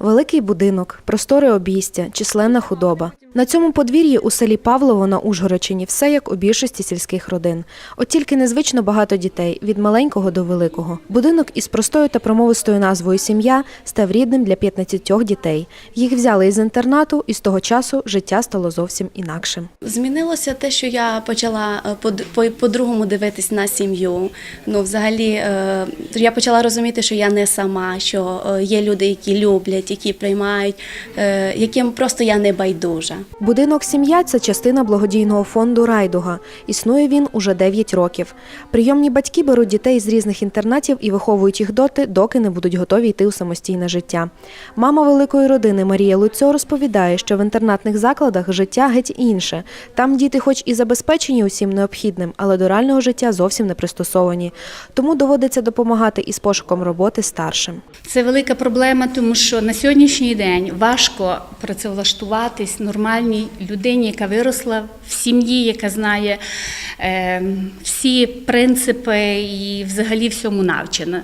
Великий будинок, просторе обійстя, численна худоба. На цьому подвір'ї у селі Павлово на Ужгородчині все як у більшості сільських родин. От тільки незвично багато дітей від маленького до великого. Будинок із простою та промовистою назвою Сім'я став рідним для 15 дітей. Їх взяли із інтернату, і з того часу життя стало зовсім інакшим. Змінилося те, що я почала е, по- по- по-другому дивитись на сім'ю. Ну, взагалі, е, я почала розуміти, що я не сама, що е, є люди, які люблять, які приймають, е, яким просто я не байдужа. Будинок сім'я це частина благодійного фонду Райдуга. Існує він уже 9 років. Прийомні батьки беруть дітей з різних інтернатів і виховують їх доти, доки не будуть готові йти у самостійне життя. Мама великої родини Марія Луцьо розповідає, що в інтернатних закладах життя геть інше. Там діти, хоч і забезпечені усім необхідним, але до реального життя зовсім не пристосовані. Тому доводиться допомагати із пошуком роботи старшим. Це велика проблема, тому що на сьогоднішній день важко працевлаштуватись нормальній людині, яка виросла в сім'ї, яка знає е, всі принципи і взагалі всьому навчена.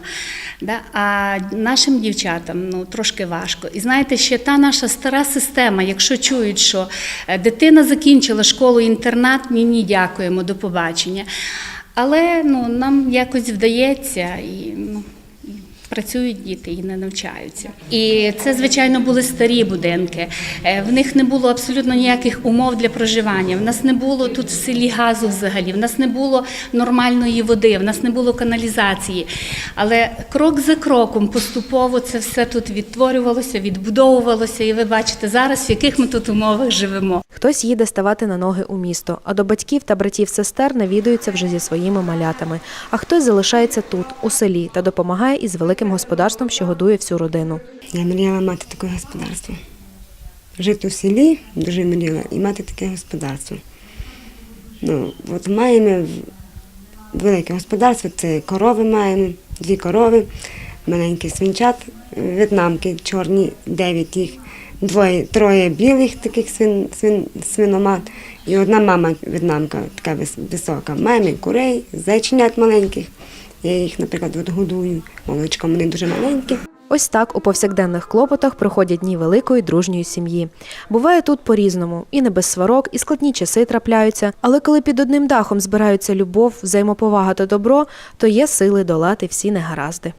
А нашим дівчатам ну, трошки важко. І знаєте, ще та наша стара система, якщо чують, що е, дитина закінчила школу інтернат, ні, ні, дякуємо, до побачення. Але ну, нам якось вдається і працюють діти і не навчаються. І це, звичайно, були старі будинки. Е, В них не було абсолютно ніяких умов для проживання. В нас не було тут в селі газу взагалі, в нас не було нормальної води, в нас не було каналізації. Але крок за кроком поступово це все тут відтворювалося, відбудовувалося. І ви бачите зараз, в яких ми тут умовах живемо. Хтось їде ставати на ноги у місто, а до батьків та братів-сестер навідується вже зі своїми малятами. А хтось залишається тут, у селі, та допомагає із великим господарством, що годує всю родину. Я мріяла мати таке господарство. Жити у селі дуже мріяла і мати таке господарство. Ну, от маємо велике господарство, це корови маємо, дві корови, маленькі свинчат, в'єтнамки, чорні, дев'ять їх, двоє, троє білих таких свин, свин, свиномат і одна мама в'єтнамка, така висока. Маємо курей, зайченят маленьких. Я їх, наприклад, от годую молочком, вони дуже маленькі. Ось так у повсякденних клопотах проходять дні великої дружньої сім'ї. Буває тут по-різному, і не без сварок, і складні часи трапляються. Але коли під одним дахом збираються любов, взаємоповага та добро, то є сили долати всі негаразди.